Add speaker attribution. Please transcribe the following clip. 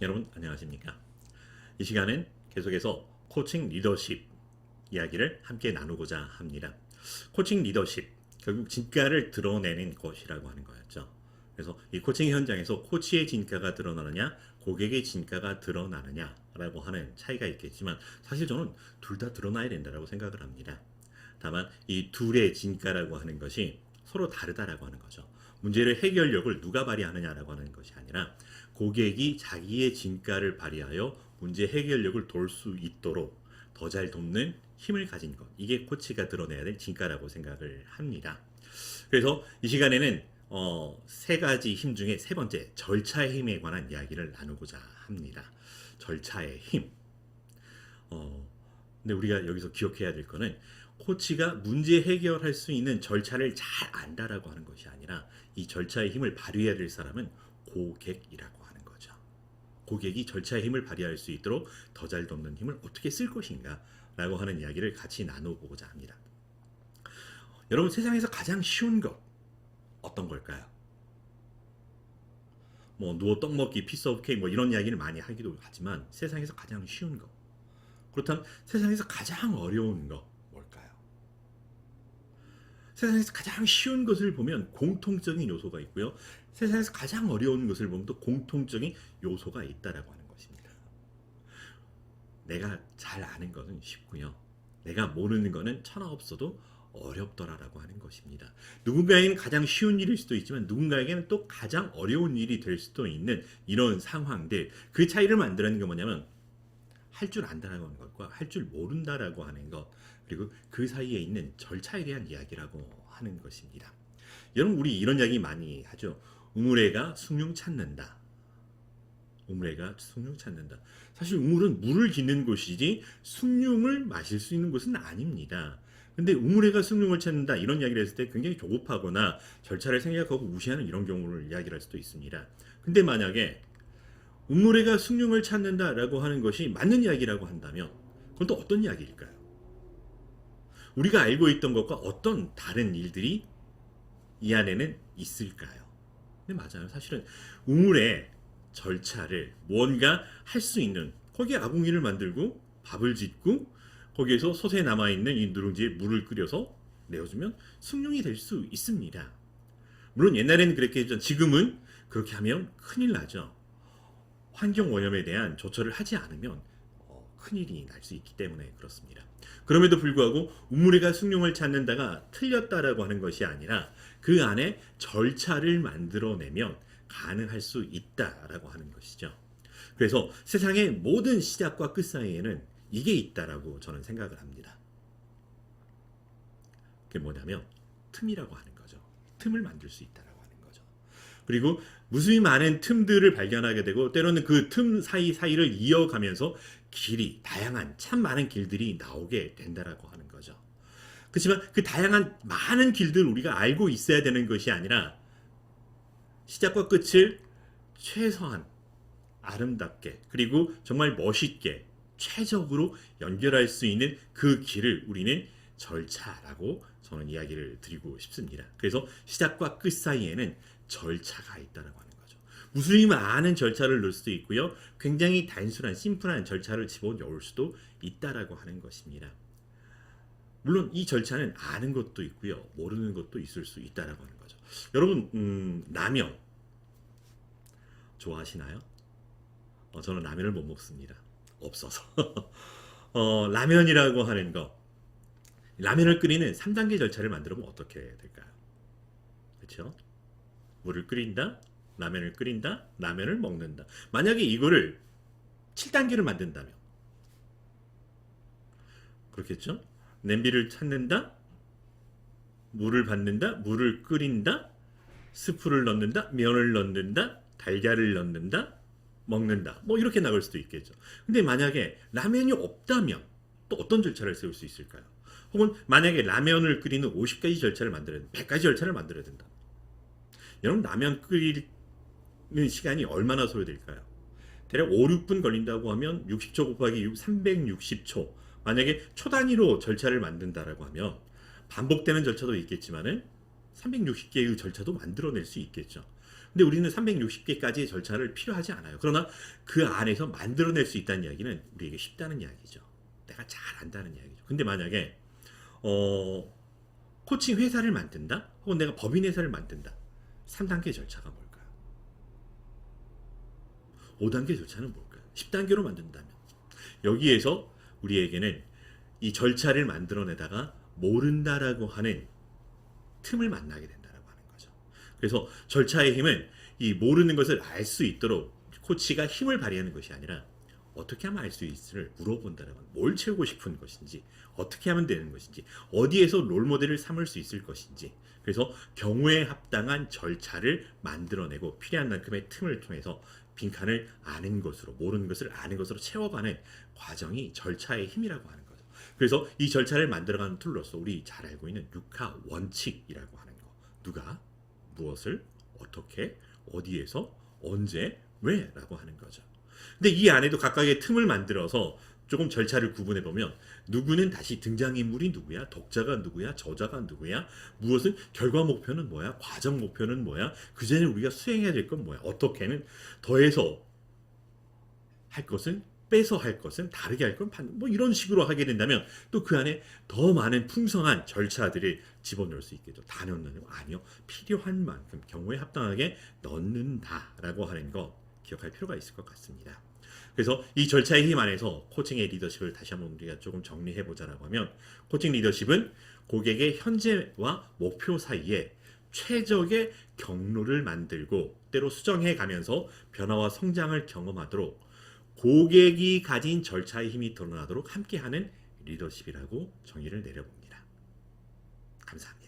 Speaker 1: 여러분 안녕하십니까? 이 시간은 계속해서 코칭 리더십 이야기를 함께 나누고자 합니다. 코칭 리더십 결국 진가를 드러내는 것이라고 하는 거였죠. 그래서 이 코칭 현장에서 코치의 진가가 드러나느냐, 고객의 진가가 드러나느냐라고 하는 차이가 있겠지만 사실 저는 둘 다 드러나야 된다고 생각을 합니다. 다만 이 둘의 진가라고 하는 것이 서로 다르다라고 하는 거죠. 문제를 해결력을 누가 발휘하느냐라고 하는 것이 아니라 고객이 자기의 진가를 발휘하여 문제 해결력을 돌 수 있도록 더 잘 돕는 힘을 가진 것. 이게 코치가 드러내야 될 진가라고 생각을 합니다. 그래서 이 시간에는 어, 세 가지 힘 중에 세 번째 절차의 힘에 관한 이야기를 나누고자 합니다. 절차의 힘. 어, 근데 우리가 여기서 기억해야 될 거는 코치가 문제 해결할 수 있는 절차를 잘 안다라고 하는 것이 아니라 이 절차의 힘을 발휘해야 될 사람은 고객이라고 하는 거죠. 고객이 절차의 힘을 발휘할 수 있도록 더 잘 돕는 힘을 어떻게 쓸 것인가 라고 하는 이야기를 같이 나눠보고자 합니다. 여러분 세상에서 가장 쉬운 것 어떤 걸까요? 뭐 누워 떡 먹기, 피스 오브 케이크 뭐 이런 이야기를 많이 하기도 하지만 세상에서 가장 쉬운 것 그렇다면 세상에서 가장 어려운 것 뭘까요? 세상에서 가장 쉬운 것을 보면 공통적인 요소가 있고요. 세상에서 가장 어려운 것을 보면 또 공통적인 요소가 있다라고 하는 것입니다. 내가 잘 아는 것은 쉽고요. 내가 모르는 것은 천하 없어도 어렵더라라고 하는 것입니다. 누군가에게는 가장 쉬운 일일 수도 있지만 누군가에게는 또 가장 어려운 일이 될 수도 있는 이런 상황들 그 차이를 만들어내는 게 뭐냐면 할 줄 안다라고 하는 것과 할 줄 모른다라고 하는 것 그리고 그 사이에 있는 절차에 대한 이야기라고 하는 것입니다. 여러분 우리 이런 이야기 많이 하죠. 우물애가 숭늉 찾는다. 우물애가 숭늉 찾는다. 사실 우물은 물을 깃는 곳이지 숭늉을 마실 수 있는 곳은 아닙니다. 근데 우물애가 숭늉을 찾는다 이런 이야기를 했을 때 굉장히 조급하거나 절차를 생략하고 무시하는 이런 경우를 이야기를 할 수도 있습니다. 근데 만약에 우물애가 숭늉을 찾는다라고 하는 것이 맞는 이야기라고 한다면 그건 또 어떤 이야기일까요? 우리가 알고 있던 것과 어떤 다른 일들이 이 안에는 있을까요? 근데 맞아요. 사실은 우물의 절차를 뭔가 할 수 있는 거기에 아궁이를 만들고 밥을 짓고 거기에서 솥에 남아 있는 이 누룽지에 물을 끓여서 내어주면 숭늉이 될 수 있습니다. 물론 옛날에는 그렇게 했지만 지금은 그렇게 하면 큰일 나죠. 환경 오염에 대한 조처를 하지 않으면 어, 큰일이 날 수 있기 때문에 그렇습니다. 그럼에도 불구하고 우물애가 숭늉을 찾는다가 틀렸다라고 하는 것이 아니라 그 안에 절차를 만들어내면 가능할 수 있다라고 하는 것이죠. 그래서 세상의 모든 시작과 끝 사이에는 이게 있다라고 저는 생각을 합니다. 그게 뭐냐면 틈이라고 하는 거죠. 틈을 만들 수 거죠. 그리고 무수히 많은 틈들을 발견하게 되고 때로는 그 틈 사이 사이를 이어가면서 길이 다양한 참 많은 길들이 나오게 된다라고 하는 거죠. 그렇지만 그 다양한 많은 길들 우리가 알고 있어야 되는 것이 아니라 시작과 끝을 최소한 아름답게 그리고 정말 멋있게 최적으로 연결할 수 있는 그 길을 우리는 절차라고 저는 이야기를 드리고 싶습니다. 그래서 시작과 끝 사이에는 절차가 있다라고 하는 거죠. 무수히 많은 절차를 넣을 수도 있고요. 굉장히 단순한 심플한 절차를 집어넣을 수도 있다라고 하는 것입니다. 물론 이 절차는 아는 것도 있고요. 모르는 것도 있을 수 있다라고 하는 거죠. 여러분 음, 라면 좋아하시나요? 어, 저는 라면을 못 먹습니다. 없어서. 어, 라면이라고 하는 거. 라면을 끓이는 3단계 절차를 만들어 보면 어떻게 될까요? 그렇죠? 물을 끓인다. 라면을 끓인다. 라면을 먹는다. 만약에 이거를 7단계를 만든다면 그렇겠죠? 냄비를 찾는다. 물을 받는다. 물을 끓인다. 스프를 넣는다. 면을 넣는다. 달걀을 넣는다. 먹는다. 뭐 이렇게 나갈 수도 있겠죠. 근데 만약에 라면이 없다면 또 어떤 절차를 세울 수 있을까요? 혹은 만약에 라면을 끓이는 50가지 절차를 만들어야 된다. 100가지 절차를 만들어야 된다. 여러분 라면 끓이는 시간이 얼마나 소요될까요? 대략 5, 6분 걸린다고 하면 60초 곱하기 6, 360초. 만약에 초 단위로 절차를 만든다라고 하면 반복되는 절차도 있겠지만은 360개의 절차도 만들어낼 수 있겠죠. 근데 우리는 360개까지의 절차를 필요하지 않아요. 그러나 그 안에서 만들어낼 수 있다는 이야기는 우리에게 쉽다는 이야기죠. 내가 잘 안다는 이야기죠. 근데 만약에 어, 코칭 회사를 만든다? 혹은 내가 법인 회사를 만든다. 3단계 절차가 뭘까요? 5단계 절차는 뭘까요? 10단계로 만든다면 여기에서 우리에게는 이 절차를 만들어내다가 모른다라고 하는 틈을 만나게 된다라고 하는 거죠. 그래서 절차의 힘은 이 모르는 것을 알 수 있도록 코치가 힘을 발휘하는 것이 아니라 어떻게 하면 알 수 있을을 물어본다라고 하는 뭘 채우고 싶은 것인지 어떻게 하면 되는 것인지 어디에서 롤 모델을 삼을 수 있을 것인지 그래서 경우에 합당한 절차를 만들어내고 필요한 만큼의 틈을 통해서 빈칸을 아는 것으로 모르는 것을 아는 것으로 채워가는 과정이 절차의 힘이라고 하는 거죠. 그래서 이 절차를 만들어가는 툴로서 우리 잘 알고 있는 육하 원칙이라고 하는 거. 누가 무엇을 어떻게 어디에서 언제 왜라고 하는 거죠. 근데 이 안에도 각각의 틈을 만들어서 조금 절차를 구분해 보면 누구는 다시 등장인물이 누구야, 독자가 누구야, 저자가 누구야, 무엇은 결과 목표는 뭐야, 과정 목표는 뭐야, 그 전에 우리가 수행해야 될 건 뭐야, 어떻게는 더해서 할 것은 빼서 할 것은 다르게 할건뭐 이런 식으로 하게 된다면 또 그 안에 더 많은 풍성한 절차들을 집어넣을 수 있겠죠. 다 넣는 거. 아니요. 필요한 만큼 경우에 합당하게 넣는다라고 하는 거 기억할 필요가 있을 것 같습니다. 그래서 이 절차의 힘 안에서 코칭의 리더십을 다시 한번 우리가 조금 정리해 보자라고 하면 코칭 리더십은 고객의 현재와 목표 사이에 최적의 경로를 만들고 때로 수정해 가면서 변화와 성장을 경험하도록 고객이 가진 절차의 힘이 드러나도록 함께하는 리더십이라고 정의를 내려봅니다. 감사합니다.